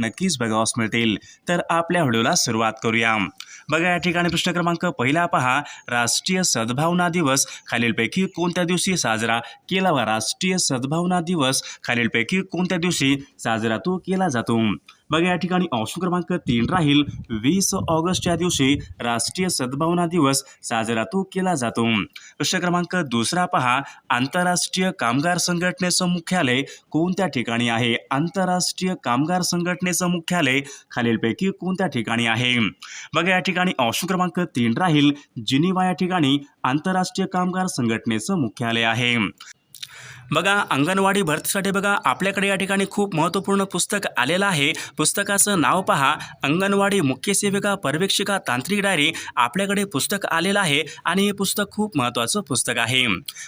नक्कीच बघावास मिळतील. तर आपल्या व्हिडिओला सुरुवात करूया. बघा या ठिकाणी प्रश्न क्रमांक पहिला पहा. राष्ट्रीय सद्भावना दिवस खालीलपैकी कोणत्या दिवशी साजरा केला वा? राष्ट्रीय सद्भावना दिवस खालीलपैकी कोणत्या दिवशी साजरा तो केला जातो? बघा या ठिकाणी ऑप्शन क्रमांक तीन राहील. वीस ऑगस्टच्या दिवशी राष्ट्रीय सद्भावना दिवस साजरा तो केला जातो. प्रश्न क्रमांक दुसरा पहा. आंतरराष्ट्रीय कामगार संघटनेचं मुख्यालय कोणत्या ठिकाणी आहे? आंतरराष्ट्रीय कामगार संघटनेचं मुख्यालय खालीलपैकी कोणत्या ठिकाणी आहे? बघा या ठिकाणी ऑप्शन क्रमांक तीन राहील. जिनिवा या ठिकाणी आंतरराष्ट्रीय कामगार संघटनेचं मुख्यालय आहे. बघा अंगणवाडी भरतीसाठी बघा आपल्याकडे या ठिकाणी खूप महत्त्वपूर्ण पुस्तक आलेलं आहे. पुस्तकाचं नाव पहा. अंगणवाडी मुख्य सेविका पर्यवेक्षिका तांत्रिक डायरी आपल्याकडे पुस्तक आलेलं आहे आणि हे पुस्तक खूप महत्त्वाचं पुस्तक आहे.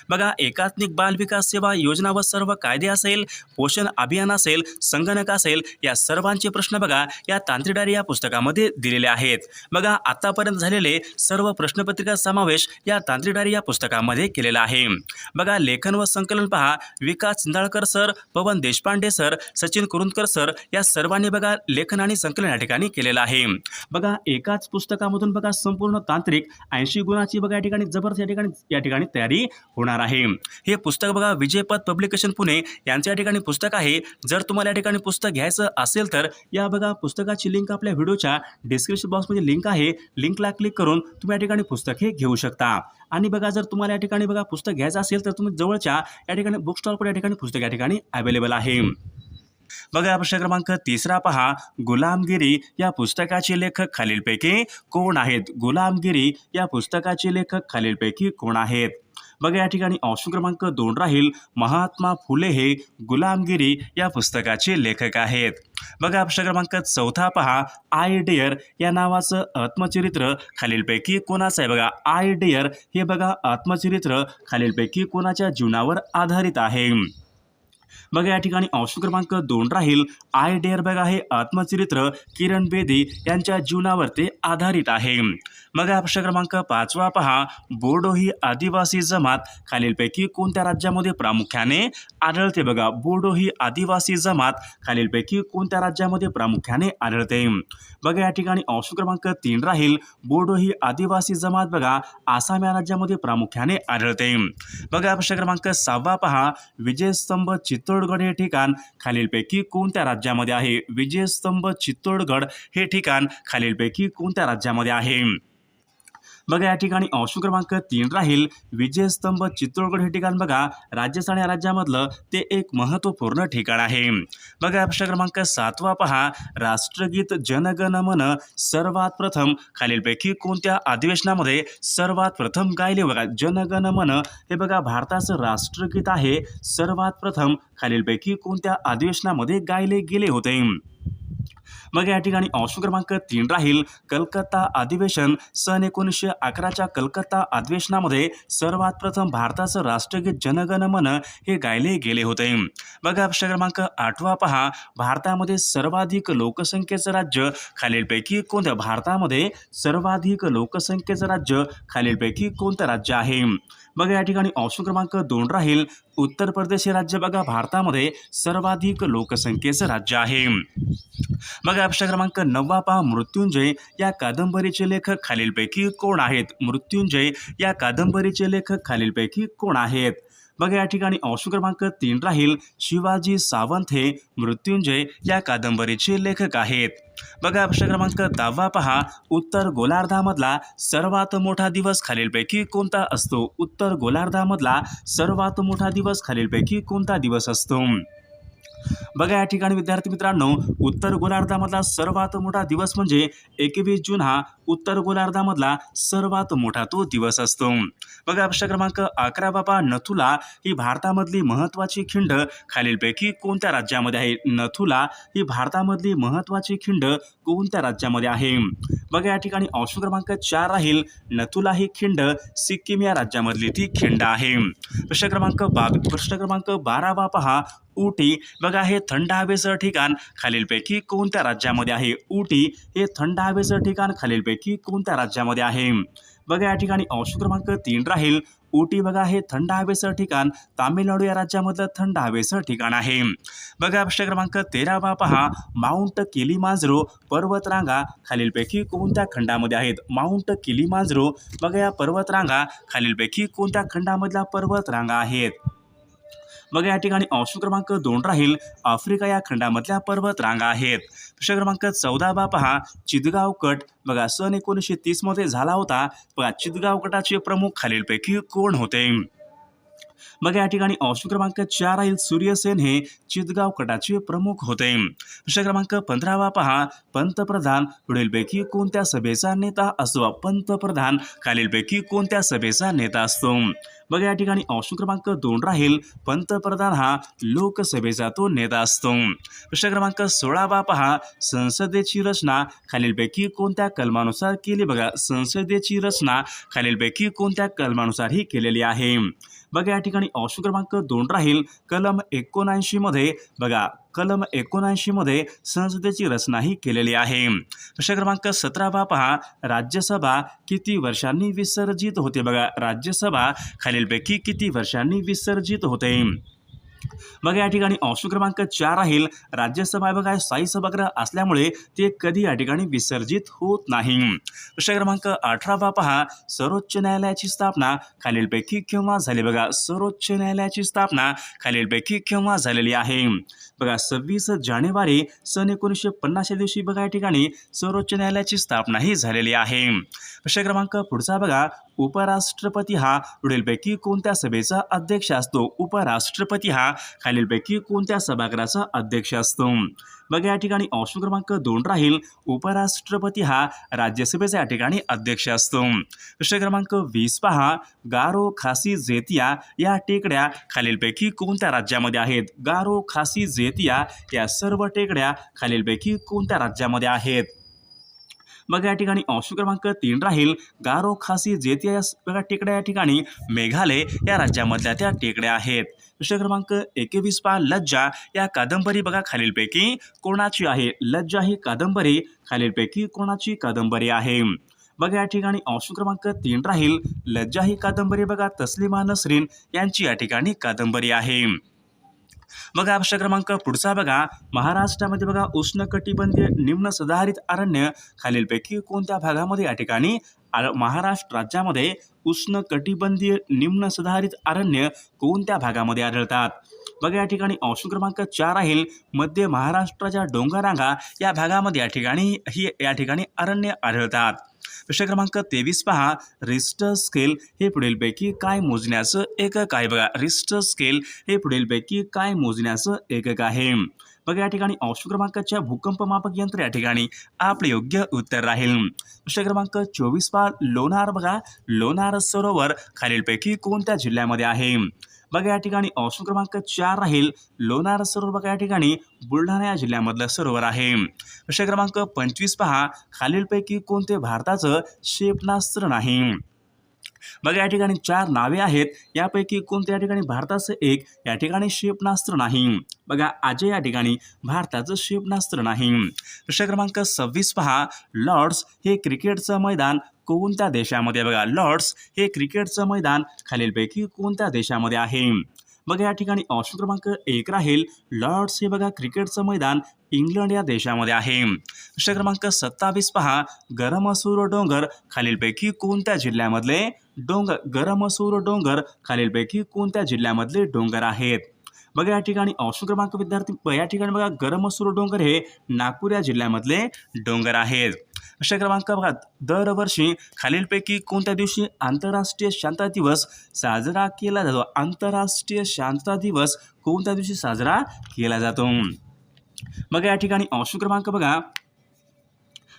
बघा एकात्मिक बाल विकास सेवा योजना व सर्व कायदे असेल पोषण अभियान असेल संगणक असेल या सर्वांचे प्रश्न बघा या तांत्रिक डायरी या पुस्तकामध्ये दिलेले आहेत. बघा आतापर्यंत झालेले सर्व प्रश्नपत्रिका समावेश या तांत्रिक डायरी या पुस्तकामध्ये केलेला आहे. बघा लेखन व संकलन पहा. Vikas Chindalkar sir Pawan Deshpande sir Sachin Kurundkar sir या सर्वांनी बघा लेखन आणि संकलन या ठिकाणी केलेलं आहे. बघा एकाच पुस्तकामधून बघा संपूर्ण तांत्रिक ऐंशी गुणाची बघा या ठिकाणी जबरदस्त या ठिकाणी या ठिकाणी तयारी होणार आहे. हे पुस्तक बघा विजयपथ पब्लिकेशन पुणे यांचं या ठिकाणी पुस्तक आहे. जर तुम्हाला या ठिकाणी पुस्तक घ्यायचं असेल तर या बघा पुस्तकाची लिंक आपल्या व्हिडिओच्या डिस्क्रिप्शन बॉक्समध्ये लिंक आहे. लिंकला क्लिक करून तुम्ही या ठिकाणी पुस्तक हे घेऊ शकता. आणि बघा जर तुम्हाला या ठिकाणी बघा पुस्तक घ्यायचं असेल तर तुम्ही जवळच्या या ठिकाणी बुक स्टॉलकडे या ठिकाणी पुस्तक या ठिकाणी अवेलेबल आहे. बघा प्रश्न क्रमांक तिसरा पहा. गुलामगिरी या पुस्तकाचे लेखक खालीलपैकी कोण आहेत? गुलामगिरी या पुस्तकाचे लेखक खालीलपैकी कोण आहेत? बघा या ठिकाणी ऑप्शन क्रमांक दोन राहील. महात्मा फुले हे गुलामगिरी या पुस्तकाचे लेखक आहेत. बघा प्रश्न क्रमांक चौथा पहा. आय डेअर या नावाचं आत्मचरित्र खालीलपैकी कोणाचं आहे? बघा आय डेअर हे बघा आत्मचरित्र खालीलपैकी कोणाच्या जीवनावर आधारित आहे? बघा या ठिकाणी ऑप्शन क्रमांक दोन राहील. आय डेअर बॅग हे आत्मचरित्र किरण बेदी यांच्या जीवनावर ते आधारित आहे. बघा प्रश्न क्रमांक पाचवा पहा. बोडो ही आदिवासी जमात. खालीलपैकी कोणत्या राज्यामध्ये प्रामुख्याने आढळते बघा? बोडो ही आदिवासी जमात. खालीलपैकी कोणत्या राज्यामध्ये प्रामुख्याने आढळते? बघा या ठिकाणी ऑप्शन क्रमांक तीन राहील. बोडो ही आदिवासी जमात बघा. आसाम या राज्यामध्ये प्रामुख्याने आढळते. बघा प्रश्न क्रमांक सहावा पहा. विजयस्तंभ चित्तोडगड हे ठिकाण खालीलपैकी कोणत्या राज्यामध्ये आहे? विजयस्तंभ चित्तोडगड हे ठिकाण खालीलपैकी कोणत्या राज्यामध्ये आहे? बघा या ठिकाणी अंश क्रमांक तीन राहील. विजयस्तंभ चित्तोडगड हे ठिकाण बघा. राजस्थान या राज्यामधलं ते एक महत्त्वपूर्ण ठिकाण आहे. बघा प्रश्न क्रमांक सातवा पहा. राष्ट्रगीत जनगण मन सर्वात प्रथम. खालीलपैकी कोणत्या अधिवेशनामध्ये सर्वात प्रथम गायले बघा? जनगण मन हे बघा भारताचं राष्ट्रगीत आहे. सर्वात प्रथम. खालीलपैकी कोणत्या अधिवेशनामध्ये गायले गेले होते? मग या ठिकाणी ऑप्शन क्रमांक तीन राहील. कलकत्ता अधिवेशन सन एकोणीसशे अकराच्या कलकत्ता अधिवेशनामध्ये सर्वात प्रथम भारताचं राष्ट्रगीत जनगण मन हे गायले गेले होते. बघा प्रश्न क्रमांक आठवा पहा. भारतामध्ये सर्वाधिक लोकसंख्येचं राज्य खालीलपैकी कोणत्या भारतामध्ये सर्वाधिक लोकसंख्येचं राज्य खालीलपैकी कोणतं राज्य आहे? बघा या ठिकाणी ऑप्शन क्रमांक दोन राहील. उत्तर प्रदेश हे राज्य बघा भारतामध्ये सर्वाधिक लोकसंख्येचं राज्य आहे. बघा प्रश्न क्रमांक नववा पहा मृत्युंजय या कादंबरीचे लेखक खालीलपैकी कोण आहेत? मृत्युंजय या कादंबरीचे लेखक खालीलपैकी कोण आहेत? बघा या ठिकाणी अंश क्रमांक तीन राहील. शिवाजी सावंत हे मृत्युंजय या कादंबरीचे लेखक आहेत. बघा प्रश्न क्रमांक दहावा पहा. उत्तर गोलार्धामधला सर्वात मोठा दिवस खालीलपैकी कोणता असतो? उत्तर गोलार्धामधला सर्वात मोठा दिवस खालीलपैकी कोणता दिवस असतो? बघा या ठिकाणी विद्यार्थी मित्रांनो उत्तर गोलार्धामधला सर्वात मोठा दिवस म्हणजे एकवीस जून हा उत्तर गोलार्धामधला सर्वात मोठा तो दिवस असतो. बघा प्रश्न क्रमांक अकरा बाबा नथुला ही भारतामधली महत्त्वाची खिंड खालीलपैकी कोणत्या राज्यामध्ये आहे? नथुला ही भारतामधली महत्त्वाची खिंड कोणत्या राज्यामध्ये आहे? बघा या ठिकाणी ऑप्शन क्रमांक चार राहील. नथुला ही खिंड सिक्कीम या राज्यामधली ती खिंड आहे. प्रश्न क्रमांक बाग प्रश्न क्रमांक बारावा पहा उटी बघा हे थंड हवेचं ठिकाण खालीलपैकी कोणत्या राज्यामध्ये आहे? उटी हे थंड हवेचं ठिकाण खालीलपैकी कोणत्या राज्यामध्ये आहे? बघा या ठिकाणी ऑप्शन क्रमांक तीन राहील. उटी बघा हे थंड हवेचं ठिकाण. तामिळनाडू या राज्यामधलं थंड हवेचं ठिकाण आहे. बघा प्रश्न क्रमांक तेरावा पहा. माउंट किलीमांजरो पर्वतरांगा खालीलपैकी कोणत्या खंडामध्ये आहेत? माउंट किलीमांजरो बघा या पर्वतरांगा खालीलपैकी कोणत्या खंडामधल्या पर्वतरांगा आहेत? बघा या ठिकाणी ऑप्शन क्रमांक दोन राहील. आफ्रिका या खंडामधल्या पर्वत रांगा आहेत. प्रश्न क्रमांक चौदा बा पहा. चिदगाव कट. बघा सन एकोणीसशे तीसमध्ये झाला होता. बघा चिदगाव कटाचे प्रमुख खालीलपैकी कोण होते? मग या ठिकाणी ऑप्शन क्रमांक चार राहील सूर्यसेन हे चितगाव कटाचे प्रमुख होते. प्रश्न क्रमांक पंधरावा पहा. पंतप्रधान पुढीलपैकी कोणत्या सभेचा नेता असतो पंतप्रधान खालीलपैकी कोणत्या सभेचा नेता असतो? बघा या ठिकाणी ऑप्शन क्रमांक दोन राहील. पंतप्रधान हा लोकसभेचा तो नेता असतो. प्रश्न क्रमांक सोळावा पहा. संसदेची रचना खालीलपैकी कोणत्या कलमानुसार केली? बघा संसदेची रचना खालीलपैकी कोणत्या कलमानुसार ही केलेली आहे. बघा या ठिकाणी ऑप्शन क्रमांक दोन राहील. कलम एकोणऐंशीमध्ये बघा कलम एकोणऐंशीमध्ये संसदेची रचना ही केलेली आहे. प्रश्न क्रमांक सतरावा पहा. राज्यसभा किती वर्षांनी विसर्जित होते? बघा राज्यसभा खालीलपैकी किती वर्षांनी विसर्जित होते? बघा या ठिकाणी ऑप्शन क्रमांक चार राहील. राज्यसभा बघा स्थायी सभागृह असल्यामुळे ते कधी या ठिकाणी विसर्जित होत नाही. प्रश्न क्रमांक अठरावा पहा. सर्वोच्च न्यायालयाची स्थापना खालीलपैकी केव्हा झाली बघा? सर्वोच्च न्यायालयाची स्थापना खालीलपैकी केव्हा झालेली आहे? बघा सव्वीस जानेवारी सन एकोणीसशे पन्नासच्या दिवशी बघा या ठिकाणी सर्वोच्च न्यायालयाची स्थापना ही झालेली आहे. प्रश्न क्रमांक पुढचा बघा उपराष्ट्रपती हा पुढीलपैकी कोणत्या सभेचा अध्यक्ष असतो? उपराष्ट्रपती हा खालीलपैकी कोणत्या सभागृहाचा अध्यक्ष असतो? बघा या ठिकाणी ऑप्शन क्रमांक दोन राहील. उपराष्ट्रपती हा राज्यसभेचा या ठिकाणी अध्यक्ष असतो. प्रश्न क्रमांक वीस पहा. गारो खासी जेतिया या टेकड्या खालीलपैकी कोणत्या राज्यामध्ये आहेत? गारो खासी जेतिया या सर्व टेकड्या खालीलपैकी कोणत्या राज्यामध्ये आहेत? मग या ठिकाणी ऑप्शन क्रमांक तीन राहील. गारो खासी जेतिया या टेकड्या या ठिकाणी. मेघालय या राज्यामधल्या त्या टेकड्या आहेत. प्रश्न क्रमांक एकेवीस पहा लज्जा या कादंबरी बघा खालीलपैकी कोणाची आहे? लज्जा ही कादंबरी खालीलपैकी कोणाची कादंबरी आहे? बघा या ठिकाणी ऑप्शन क्रमांक तीन राहील. लज्जा ही कादंबरी बघा तस्लिमा नसरीन यांची या ठिकाणी कादंबरी आहे. बघा प्रश्न क्रमांक पुढचा बघा. महाराष्ट्रामध्ये बघा उष्णकटिबंधीय निम्न सदाहरित अरण्य खालीलपैकी कोणत्या भागामध्ये या ठिकाणी आ- महाराष्ट्र राज्यामध्ये उष्णकटिबंधीय निम्न सदाहरित अरण्य कोणत्या भागामध्ये आढळतात? बघा या ठिकाणी ऑप्शन क्रमांक चार राहील मध्य महाराष्ट्राच्या डोंगरांगा या भागामध्ये या ठिकाणी ही या ठिकाणी अरण्य आढळतात. प्रश्न क्रमांक तेवीस पहा. रिस्टर स्केल हे पुढीलपैकी काय मोजण्याचं एकक आहे? बघा रिस्टर स्केल हे पुढीलपैकी काय मोजण्याचं एकक आहे? बघा या ठिकाणी अंश क्रमांकाच्या भूकंप मापक यंत्र या ठिकाणी आपले योग्य उत्तर राहील. प्रश्न क्रमांक चोवीस पा लोणार बघा. लोणार सरोवर खालीलपैकी कोणत्या जिल्ह्यामध्ये आहे? बघा या ठिकाणी ऑप्शन क्रमांक चार राहील. लोणार सरोवर बघा या ठिकाणी बुलढाणा या जिल्ह्यामधलं सरोवर आहे. प्रश्न क्रमांक पंचवीस पहा. खालीलपैकी कोणते भारताचं क्षेपणास्त्र नाही? बघा या ठिकाणी चार नावे आहेत. यापैकी कोणत्या या ठिकाणी भारताचं एक या ठिकाणी क्षेपणास्त्र नाही. बघा अजय या ठिकाणी भारताचं क्षेपणास्त्र नाही. प्रश्न क्रमांक सव्वीस पहा. लॉर्ड्स हे क्रिकेटचं मैदान कोणत्या देशामध्ये? बघा लॉर्ड्स हे क्रिकेटचं मैदान खालीलपैकी कोणत्या देशामध्ये आहे? मग या ठिकाणी ऑप्शन क्रमांक एक राहील. लॉर्ड्स हे बघा क्रिकेटचं मैदान इंग्लंड या देशामध्ये आहे. प्रश्न क्रमांक सत्तावीस पहा. गरमसूर डोंगर खालीलपैकी कोणत्या जिल्ह्यामधले डोंगर गरमसूर डोंगर खालीलपैकी कोणत्या जिल्ह्यामधले डोंगर आहेत? बघा या ठिकाणी ऑप्शन क्रमांक विद्यार्थी या ठिकाणी बघा गरमसूर डोंगर हे नागपूर या जिल्ह्यामधले डोंगर आहेत. प्रश्न क्रमांक बघा. दरवर्षी खालीलपैकी कोणत्या दिवशी आंतरराष्ट्रीय शांतता दिवस साजरा केला जातो? आंतरराष्ट्रीय शांतता दिवस कोणत्या दिवशी साजरा केला जातो? बघा या ठिकाणी ऑप्शन क्रमांक बघा.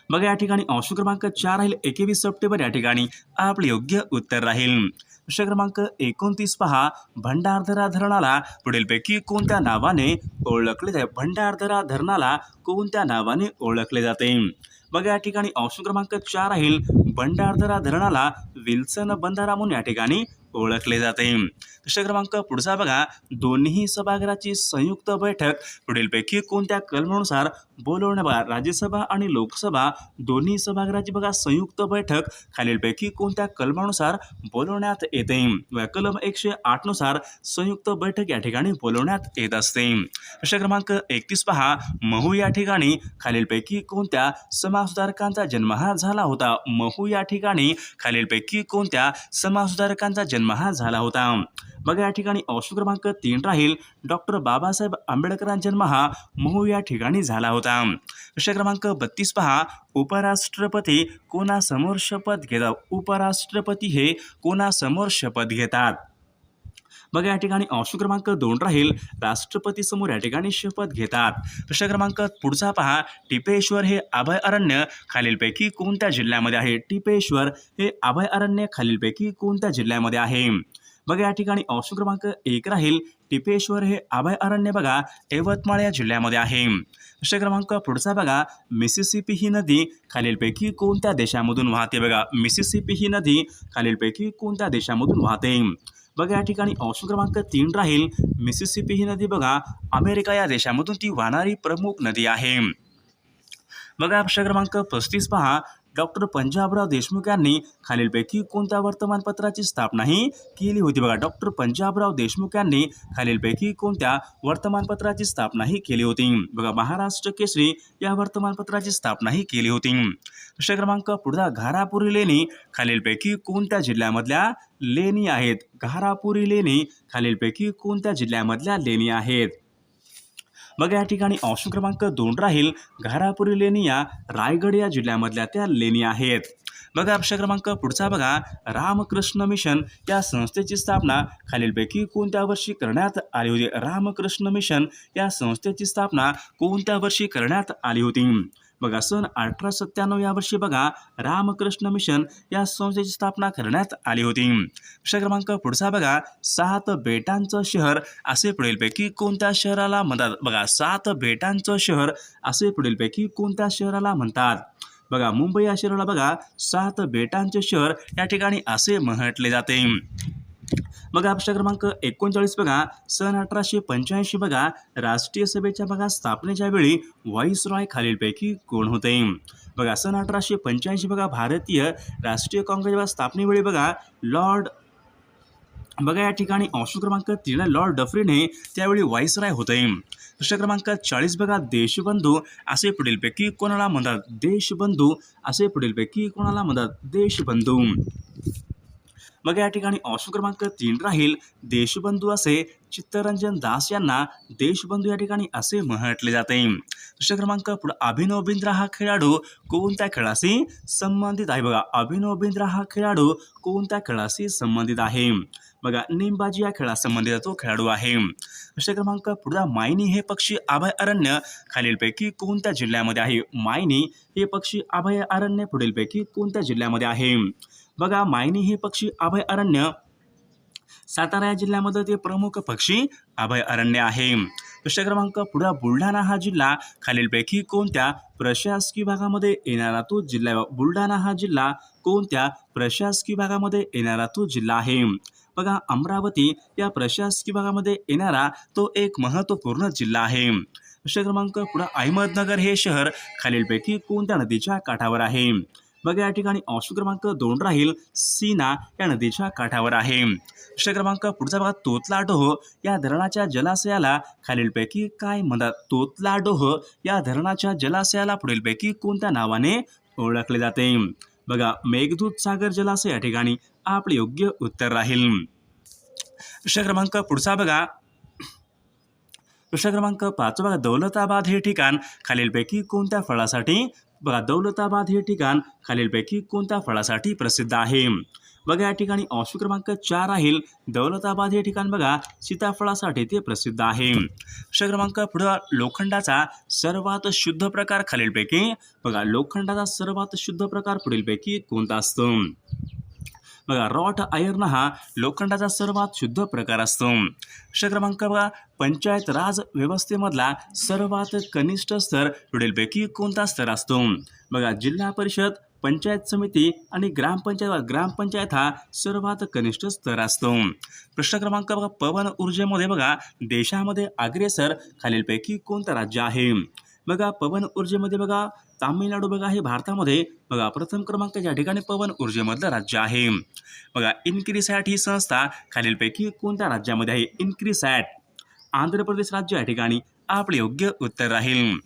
बघा या ठिकाणी ऑप्शन क्रमांक चार राहील. एकवीस सप्टेंबर या ठिकाणी आपले योग्य उत्तर राहील. प्रश्न क्रमांक एकोणतीस पहा. भंडारदरा धरणाला पुढीलपैकी कोणत्या नावाने ओळखले जाते भंडारदरा धरणाला कोणत्या नावाने ओळखले जाते? बघा या ठिकाणी ऑप्शन क्रमांक चार राहील. भंडारदरा धरणाला विल्सन बंधारा म्हणून या ठिकाणी ओळखले जाते. प्रश्न क्रमांक पुढचा बघा. दोन्ही सभागृहाची संयुक्त बैठक पुढीलपैकी कोणत्या कलमानुसार बोलवण्या बघा राज्यसभा आणि लोकसभा दोन्ही सभागृहाची बघा संयुक्त बैठक खालीलपैकी कोणत्या कलमानुसार बोलवण्यात येते. बघा, कलम एकशे आठनुसार संयुक्त बैठक या ठिकाणी बोलवण्यात येत असते. प्रश्न क्रमांक एकतीस पहा. महू या ठिकाणी खालीलपैकी कोणत्या समाजसुधारकांचा जन्म हा झाला होता? महू या ठिकाणी खालीलपैकी कोणत्या समाजसुधारकांचा जन्म हा झाला होता. बघा या ठिकाणी ऑप्शन क्रमांक तीन राहील. डॉक्टर बाबासाहेब आंबेडकरांचा जन्म हा महू या ठिकाणी झाला होता. प्रश्न क्रमांक बत्तीस पहा. उपराष्ट्रपती कोणासमोर शपथ घेतात? उपराष्ट्रपती हे कोणासमोर शपथ घेतात? मग या ठिकाणी ऑप्शन क्रमांक दोन राहील. राष्ट्रपती समोर या ठिकाणी शपथ घेतात. प्रश्न क्रमांक पुढचा पहा. टिपेश्वर हे अभय अरण्य खालीलपैकी कोणत्या जिल्ह्यामध्ये आहे? टिपेश्वर हे अभय अरण्य खालीलपैकी कोणत्या जिल्ह्यामध्ये आहे? बघा या ठिकाणी ऑप्शन क्रमांक एक राहील. टिपेश्वर हे अभय अरण्य बघा. यवतमाळ या जिल्ह्यामध्ये आहे. प्रश्न क्रमांक पुढचा बघा. मिसिसिपी ही नदी खालीलपैकी कोणत्या देशामधून वाहते बघा? मिसिसिपी ही नदी खालीलपैकी कोणत्या देशामधून वाहते? बघा या ठिकाणी ऑप्शन क्रमांक तीन राहील. मिसिसिपी ही नदी बघा अमेरिका या देशामधून ती वाहणारी प्रमुख नदी आहे. बघा प्रश्न क्रमांक पस्तीस पहा. डॉक्टर पंजाबराव देशमुख यांनी खालीलपैकी कोणत्या वर्तमानपत्राची स्थापनाही केली होती? बघा डॉक्टर पंजाबराव देशमुख यांनी खालीलपैकी कोणत्या वर्तमानपत्राची स्थापनाही केली होती? बघा महाराष्ट्र केसरी या वर्तमानपत्राची स्थापनाही केली होती. प्रश्न क्रमांक पुढचा घारापुरी लेणी खालीलपैकी कोणत्या जिल्ह्यामधल्या लेणी आहेत? घारापुरी लेणी खालीलपैकी कोणत्या जिल्ह्यामधल्या लेणी आहेत? बघा या ठिकाणी ऑप्शन क्रमांक दोन राहील घारापुरी लेणी या रायगड या जिल्ह्यामधल्या त्या लेणी आहेत. बघा प्रश्न क्रमांक पुढचा बघा रामकृष्ण मिशन या संस्थेची स्थापना खालीलपैकी कोणत्या वर्षी करण्यात आली होती? रामकृष्ण मिशन या संस्थेची स्थापना कोणत्या वर्षी करण्यात आली होती? बघा सन अठरा सत्त्याण्णव या वर्षी बघा रामकृष्ण मिशन या संस्थेची स्थापना करण्यात आली होती. प्रश्न क्रमांक पुढचा बघा सात बेटांचं शहर असे पुढीलपैकी कोणत्या शहराला म्हणतात? बघा सात बेटांचं शहर असे पुढीलपैकी कोणत्या शहराला म्हणतात? बघा मुंबई या शहराला बघा सात बेटांचे शहर या ठिकाणी असे म्हटले जाते. बघा अपशा क्रमांक एकोणचाळीस बघा. सन अठराशे पंच्याऐंशी बघा. राष्ट्रीय सभेच्या बघा स्थापनेच्या वेळी व्हॉइस रॉय खालीलपैकी कोण होते? बघा सन अठराशे पंच्याऐंशी बघा भारतीय राष्ट्रीय काँग्रेस स्थापनेवेळी बघा लॉर्ड बघा या ठिकाणी ऑप्शन क्रमांक तीन लॉर्ड डफरीने त्यावेळी वाईसराय होते. प्रश्न क्रमांक चाळीस बघा देशबंधू असे पुढीलपैकी कोणाला म्हणतात देशबंधू असे पुढीलपैकी कोणाला म्हणतात देशबंधू. मग या ठिकाणी ऑप्शन क्रमांक तीन राहील देशबंधू असे चित्तरंजन दास यांना देशबंधू या ठिकाणी असे म्हटले जाते. प्रश्न क्रमांक पुढे अभिनव बिंद्रा हा खेळाडू कोणत्या खेळाशी संबंधित आहे? बघा अभिनव बिंद्रा हा खेळाडू कोणत्या खेळाशी संबंधित आहे? बघा नेमबाजी या खेळासंबंधित तो खेळाडू आहे. प्रश्न क्रमांक पुढचा मायनी हे पक्षी अभयारण्य खालीलपैकी कोणत्या जिल्ह्यामध्ये आहे? मायनी हे पक्षी अभयारण्य पुढीलपैकी कोणत्या जिल्ह्यामध्ये आहे? बघा मायनी हे पक्षी अभयारण्य सातारा या जिल्ह्यामध्ये ते प्रमुख पक्षी अभयारण्य आहे. प्रश्न क्रमांक पुढा बुलढाणा हा जिल्हा. खालीलपैकी कोणत्या प्रशासकीय भागामध्ये येणारा तो जिल्हा बुलढाणा हा जिल्हा कोणत्या प्रशासकीय भागामध्ये येणारा तो जिल्हा आहे? बघा अमरावती या प्रशासकीय भागामध्ये येणारा तो एक महत्त्वपूर्ण जिल्हा आहे. प्रश्न क्रमांक पुढे अहमदनगर हे शहर. खालीलपैकी कोणत्या नदीच्या काठावर आहे? बघा या ठिकाणी ऑप्शन क्रमांक दोन राहील सीना या नदीच्या काठावर आहे. प्रश्न क्रमांक पुढचा बघा तोतला डोह या धरणाच्या जलाशयाला खालीलपैकी काय म्हणतात? तोतला डोह या धरणाच्या जलाशयाला पुढीलपैकी कोणत्या नावाने ओळखले जाते? बघा मेघदूत सागर जलाशय या ठिकाणी आपले योग्य उत्तर राहील. प्रश्न क्रमांक पुढचा बघा. प्रश्न क्रमांक पाच बघा दौलताबाद हे ठिकाण खालीलपैकी कोणत्या फळासाठी बघा दौलताबाद हे ठिकाण खालीलपैकी कोणत्या फळासाठी प्रसिद्ध आहे? बघा या ठिकाणी ऑप्शन क्रमांक चार राहील. दौलताबाद हे ठिकाण बघा सीताफळासाठी ते प्रसिद्ध आहे. प्रश्न क्रमांक पुढं लोखंडाचा सर्वात शुद्ध प्रकार खालीलपैकी बघा लोखंडाचा सर्वात शुद्ध प्रकार पुढीलपैकी कोणता असतो? बघा रॉट आयर्न हा लोखंडाचा सर्वात शुद्ध प्रकार असतो. प्रश्न क्रमांक बघा पंचायत राज व्यवस्थेमधला सर्वात कनिष्ठ स्तर पुढीलपैकी कोणता स्तर असतो? बघा जिल्हा परिषद पंचायत समिती आणि ग्रामपंचायत ग्रामपंचायत हा सर्वात कनिष्ठ स्तर असतो. प्रश्न क्रमांक बघा पवन ऊर्जेमध्ये बघा देशामध्ये अग्रेसर खालीलपैकी कोणतं राज्य आहे? बघा पवन ऊर्जेमध्ये बघा तामिळनाडू बघा हे भारतामध्ये बघा प्रथम क्रमांकाच्या ठिकाणी पवन ऊर्जेमधलं राज्य आहे. बघा इन्क्रिसॅट ही संस्था खालीलपैकी कोणत्या राज्यामध्ये आहे? इन्क्रिसॅट आंध्र प्रदेश राज्य या ठिकाणी आपले योग्य उत्तर राहील.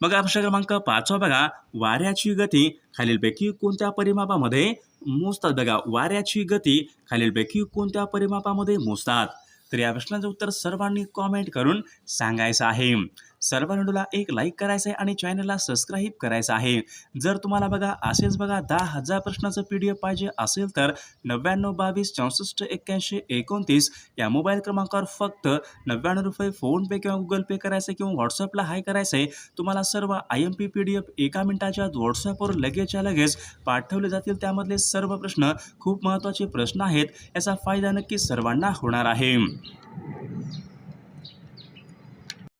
बघा प्रश्न क्रमांक पाचवा बघा वाऱ्याची गती खालीलपैकी कोणत्या परिमापामध्ये मोजतात? बघा वाऱ्याची गती खालीलपैकी कोणत्या परिमापामध्ये मोजतात? तर या प्रश्नाचं उत्तर सर्वांनी कॉमेंट करून सांगायचं आहे. सर्व व्हिडिओला एक लाईक करायचं आहे आणि चॅनलला सबस्क्राईब करायचं आहे. जर तुम्हाला बघा असेच बघा दहा हजार प्रश्नाचं पी डी एफ पाहिजे असेल तर नव्याण्णव बावीस चौसष्ट एक्क्याऐंशी एकोणतीस या मोबाईल क्रमांकावर फक्त नव्याण्णव रुपये फोनपे किंवा गुगल पे करायचं किंवा व्हॉट्सअपला हाय करायचं आहे तुम्हाला सर्व I M P P D F एका मिनिटाच्या व्हॉट्सअपवर लगेचच्या लगेच पाठवले जातील. त्यामधले सर्व प्रश्न खूप महत्त्वाचे प्रश्न आहेत. याचा फायदा नक्की सर्वांना होणार आहे.